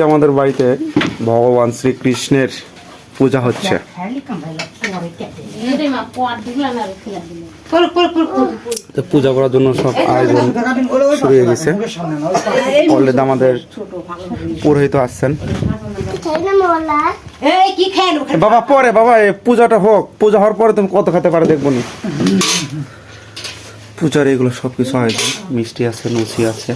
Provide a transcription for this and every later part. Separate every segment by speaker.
Speaker 1: আজকে আমাদের বাড়িতে ভগবান শ্রীকৃষ্ণের পূজা হচ্ছে। পূজা করার জন্য সব আয়োজন শুরু হয়ে গেছে। অলরেডি আমাদের পুরোহিত আসছেন? বাবা, পরে, বাবা পূজাটা হোক। পূজা হওয়ার পরে তুমি কত খেতে পারে দেখব পূজার এগুলো সব কিছু আয়োজন। মিষ্টি আছে, লুচি আছে।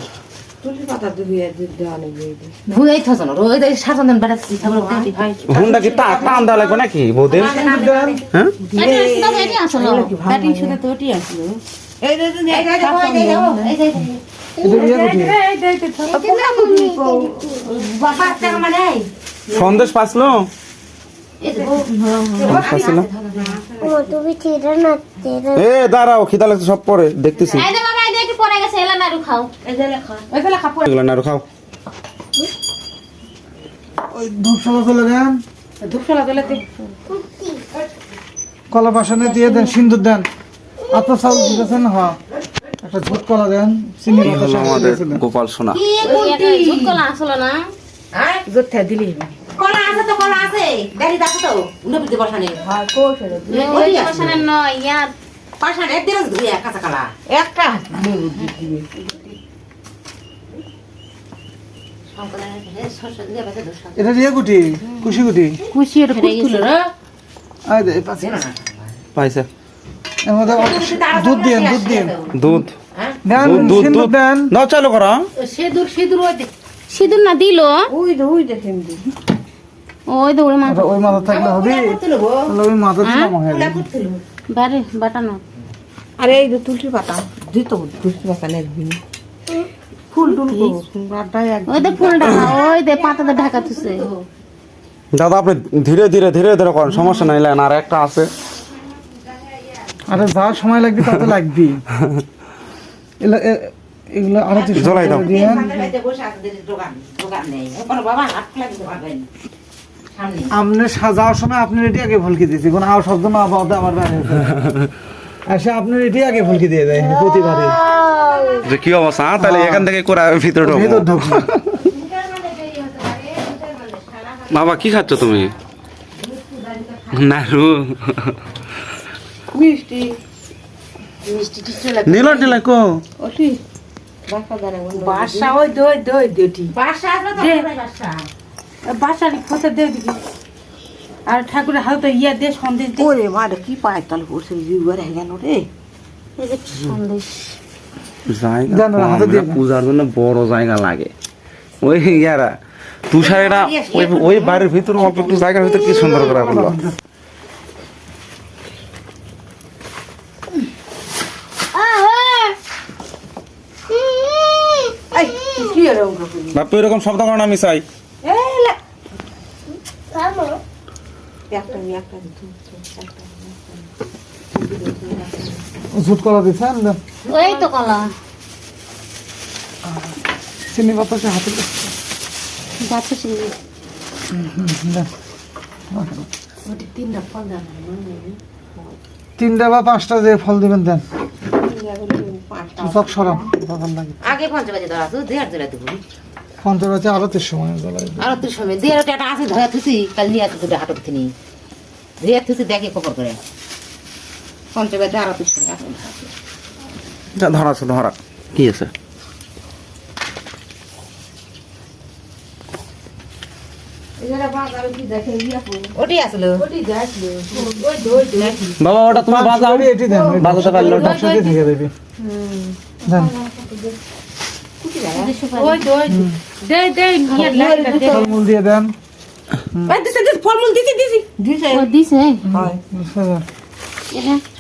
Speaker 1: নাকি হ্যাঁ
Speaker 2: মানে।
Speaker 1: সন্দেশ পাসলো এ দাঁড়াও খিদা লাগছে সব পরে দেখতেছি
Speaker 3: এই যে বাবা এই যে একটু নাড়ু খাও।
Speaker 4: দেন। কলা বাসনে দিয়ে দেন সিন্দুর দেন। আপনার চাউল দিতেছেন হ্যাঁ একটা ঝুট কলা দেন চিনি
Speaker 1: আমাদের গোপাল সোনা।
Speaker 3: ঝুট কলা আসলো না?
Speaker 2: হ্যাঁ? কলা আছে তো কলা আছে। গাড়ি আছে তো নবীতে বসানে।
Speaker 3: ওই যে বসানের নয় ইয়ার
Speaker 2: পাশানে একদিন ধুয়ে কাঁচা কলা। একটা
Speaker 4: এটা দিয়ে গুটি কুশি গুটি
Speaker 2: খুশি এটা ফুল রে।
Speaker 4: আয় দে পাশে।
Speaker 1: পাইছে।
Speaker 4: দুধ দিন দুধ দিন
Speaker 1: দুধ
Speaker 4: দেন
Speaker 1: দুধ দুধ
Speaker 4: দেন।
Speaker 1: না চালু করো।
Speaker 2: সিঁদুর সিঁদুর ওই দে।
Speaker 3: সিঁদুর না দিল।
Speaker 2: ওই দে ওই দেখে এমনি
Speaker 3: ওই দৌড়ে মা
Speaker 4: আচ্ছা, ওই মাথা থাকলে হবে। ওই মাথা দিলাম হয়ে?
Speaker 3: বারে বাটানো।
Speaker 2: আরে এই যে তুলসী পাতা। দিত তুলসী পাতা নেই ফুল টুল
Speaker 3: ওই দে ফুল ঢাকা ওই দে পাতাতে ঢাকা তুছে
Speaker 1: দাদা আপনি ধীরে ধীরে ধীরে ধীরে করেন সমস্যা নাই লাইন আর একটা আছে।
Speaker 4: আরে যা সময় লাগবে তাতে লাগবে এগুলো এ- এগুলো আরও
Speaker 1: জ্বলাই দাও।
Speaker 2: বসে আছে দোকান দোকান নেই। বাবা হাত লাগতে
Speaker 4: আপনি সাজাওয়ার সময় আপনি রেডি আগে ভুলকি দিয়েছি। কোন আও শব্দ না বাদে আমার বাইরে আসে আপনি রেডি আগে ভুলকি দিয়ে দেয় প্রতিবারে।
Speaker 1: যে কি অবস্থা হ্যাঁ, তাহলে এখান থেকে করে ভিতরে ঢোকো।
Speaker 4: ভেতর ঢুকবে
Speaker 1: বাবা কি খাচ্ছ তুমি? নাড়ু।
Speaker 2: মিষ্টি। মিষ্টি টিষ্টি লাগে
Speaker 1: নীল টিলা কো।
Speaker 2: বাসা ওই দই দই দুটি বাসা। আছে তো বাসা বাসা দে দিবি আর ঠাকুরের হাতে ইয়া দে সন্দেশ দে ওরে মা রে কি পায় তাহলে পড়ছে? জিউবার হয়ে গেল রে।
Speaker 3: সন্দেশ।
Speaker 1: জায়গা
Speaker 4: দিয়ে
Speaker 1: পূজার জন্য বড় জায়গা লাগে। ওই ইয়ারা তুষারেরা ওই ওই বাড়ির ভিতর অল্প একটু জায়গার ভিতর কি সুন্দর করে বলল
Speaker 2: এই কি এরকম করে
Speaker 1: বাপু এরকম শব্দ করো না মিসাই
Speaker 4: ঝুট কলা দিয়েছেন দেন।
Speaker 3: ওই তো কলা।
Speaker 4: চিনি পাতা সে হাতে?
Speaker 2: তিনটা
Speaker 4: বা পাঁচটা যে ফল দিবেন দেন।
Speaker 2: পাঁচটা
Speaker 4: সব সরাম
Speaker 2: আগে পঞ্চ বাজে ধরা দেড় ধরে দেবো।
Speaker 4: সময় জ্বলাই দিন।
Speaker 2: আর তুই সময় দেড় একটা আছে ধরে তুই কাল নিয়ে দুটো হাটত তিনি ধরে তুই দেখে খবর করে। আর সময়
Speaker 1: ধরা আছে। ধরা কি আছে? বাবা ওটা তুমি বাজাও বাজাতে পারল
Speaker 4: থেকে দেবে। ফলমূল দিয়ে দেন
Speaker 2: দিছে দিছে ফলমূল দিছি দিছি দিছে
Speaker 4: হয়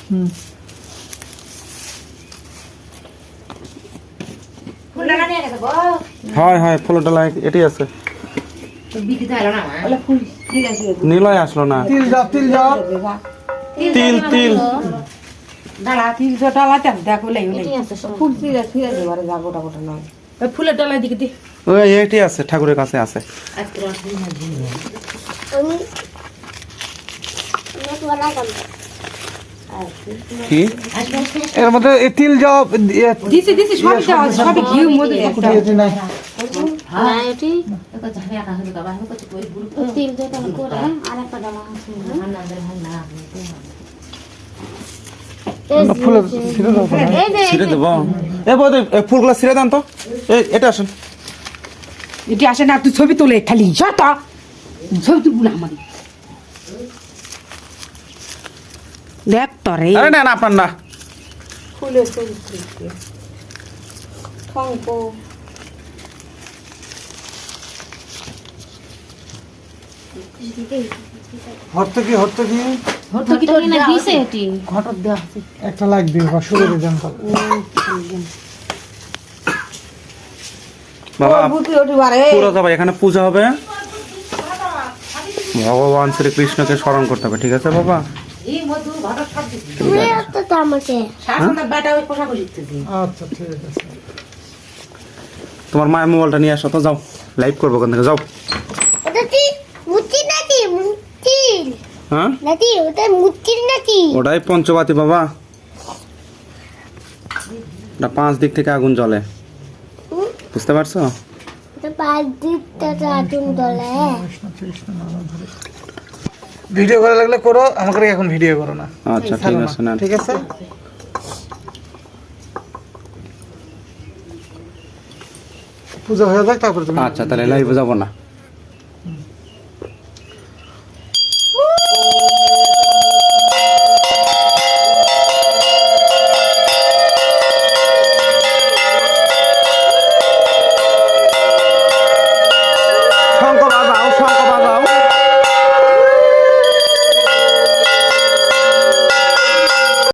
Speaker 4: হুম।
Speaker 1: হয় হয় ফুলটা এটি আছে। নীলয় আসলো না।
Speaker 4: তিল যাও তিল। যাও
Speaker 1: তিল তিল
Speaker 2: ডালা তিল তো ডালা চাপ দেখো লাই ফুল ঠিক আছে যা গোটা নয়। ফুলের ডালা দিকে দি
Speaker 1: ওই এটি আছে ঠাকুরের কাছে আছে কি
Speaker 4: এর মধ্যে এই তিল যাও
Speaker 2: দিছি দিছি সবই দাও সবই ঘি মধ্যে
Speaker 4: কুটি এটি নাই
Speaker 3: না এটি তিল যেটা করে আর একটা আছে
Speaker 4: ফুলের না তো না?
Speaker 3: এই যে।
Speaker 1: ছিঁড়ে দেবো। এ বৌদি ফুলগুলো ছিঁড়ে দেন তো। এই এটা আসেন।
Speaker 2: এটি আসে না তুই ছবি তোলে খালি যত ছবি তুলবো না আমার দেখ তরে
Speaker 1: আরে না না আপনার না।
Speaker 2: ফুলের ছবি তুলতে ঠঙ্ক
Speaker 4: হরতে কি হরতে কি
Speaker 2: হতো
Speaker 3: তো কিনা দিছে এটি
Speaker 2: ঘটক দেওয়া আছে।
Speaker 4: একটা লাগবে বা শুরু করে দেন
Speaker 1: বাবা
Speaker 2: বুঝতে ওটি বারে।
Speaker 1: পুরো যাবে এখানে পূজা হবে। ভগবান শ্রীকৃষ্ণকে স্মরণ করতে হবে ঠিক আছে বাবা?
Speaker 4: আচ্ছা ঠিক আছে।
Speaker 1: তোমার মায়ের মোবাইলটা নিয়ে আসো তো যাও। লাইভ করব ওখান থেকে যাও
Speaker 5: ওটা কি মুচি নাকি মুচি
Speaker 1: হ্যাঁ?
Speaker 5: নাকি ওটা মুচি নাকি?
Speaker 1: ওটাই পঞ্চবাতি বাবা। ওটা পাঁচ দিক থেকে আগুন জ্বলে। বুঝতে পারছ?
Speaker 5: আগুন দলে
Speaker 4: ভিডিও করা লাগলে করো আমাকে এখন ভিডিও করো না।
Speaker 1: আচ্ছা ঠিক আছে না
Speaker 4: ঠিক আছে? পূজা হয়ে যাক তারপরে
Speaker 1: আচ্ছা তাহলে লাইভে যাব না।